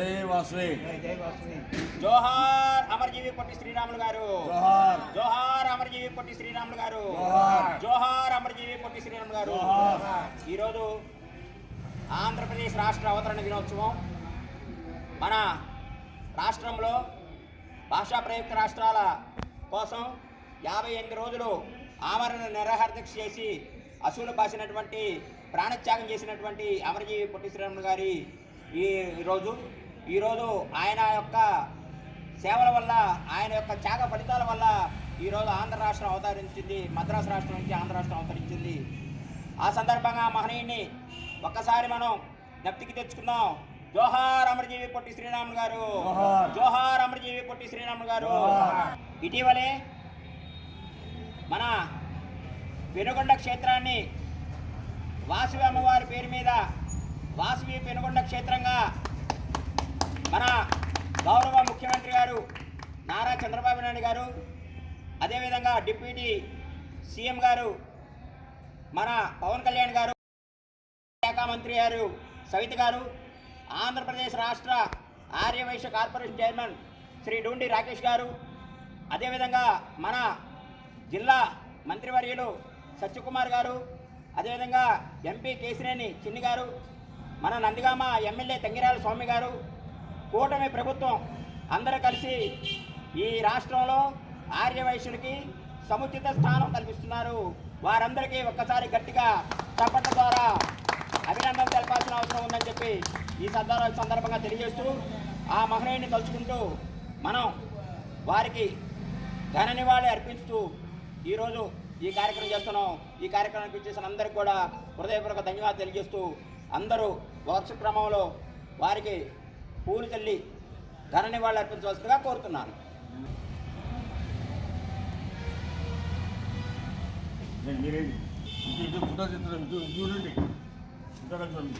జై వాసవి. జోహార్ అమర్జీవి పొట్టి శ్రీరాములు గారు. జోహార్. జోహార్ అమర్జీవి పొట్టి శ్రీరాములు గారు. జోహార్. జోహార్ అమర్జీవి పొట్టి శ్రీరాములు గారు. ఈరోజు ఆంధ్రప్రదేశ్ రాష్ట్ర అవతరణ దినోత్సవం. మన రాష్ట్రంలో భాషా ప్రయుక్త రాష్ట్రాల కోసం యాభై ఎనిమిది రోజులు ఆమరణ నిరాహార దీక్ష చేసి అసూలు బాసినటువంటి ప్రాణత్యాగం చేసినటువంటి అమరజీవి పొట్టి శ్రీరాములు గారి ఈ రోజు ఈరోజు ఆయన యొక్క సేవల వల్ల ఆయన యొక్క త్యాగ ఫలితాల వల్ల ఈరోజు ఆంధ్ర రాష్ట్రం అవతరించింది మద్రాసు రాష్ట్రం నుంచి ఆంధ్ర రాష్ట్రం అవతరించింది ఆ సందర్భంగా మహనీయుని ఒక్కసారి మనం జ్ఞప్తికి తెచ్చుకుందాం జోహార్ అమరజీవి పొట్టి శ్రీరాములు గారు జోహార్. అమరజీవి పొట్టి శ్రీరాములు గారు. ఇటీవలే మన పెనుగొండ క్షేత్రాన్ని వాసవి అమ్మవారి పేరు మీద వాసవి పెనుగొండ క్షేత్రంగా మన గౌరవ ముఖ్యమంత్రి గారు నారా చంద్రబాబు నాయుడు గారు అదేవిధంగా డిప్యూటీ సీఎం గారు మన పవన్ కళ్యాణ్ గారు శాఖ మంత్రి గారు సవిత గారు ఆంధ్రప్రదేశ్ రాష్ట్ర ఆర్యవైశ్య కార్పొరేషన్ చైర్మన్ శ్రీ డూండి రాకేష్ గారు అదేవిధంగా మన జిల్లా మంత్రివర్యులు సత్యకుమార్ గారు అదేవిధంగా ఎంపీ కేసినేని చిన్ని గారు మన నందిగామ ఎమ్మెల్యే తంగిరాల స్వామి గారు కూటమి ప్రభుత్వం అందరూ కలిసి ఈ రాష్ట్రంలో ఆర్యవైశ్యులకి సముచిత స్థానం కల్పిస్తున్నారు. వారందరికీ ఒక్కసారి గట్టిగా చప్పట్ల ద్వారా అభినందన తెలపాల్సిన అవసరం ఉందని చెప్పి ఈ సందర్భ సందర్భంగా తెలియజేస్తూ ఆ మహనీయుని తలుచుకుంటూ మనం వారికి ఘన నివాళి అర్పిస్తూ ఈరోజు ఈ కార్యక్రమం చేస్తున్నాం. ఈ కార్యక్రమానికి ఇచ్చేసిన అందరికి కూడా హృదయపూర్వక ధన్యవాదాలు తెలియజేస్తూ అందరూ వర్ష క్రమంలో వారికి పూలు చల్లి ఘన నివాళి అర్పించవలసిందిగా కోరుతున్నాను. 얘네 이제 이제 부다지들은 내고, 부자를 이 사람 좀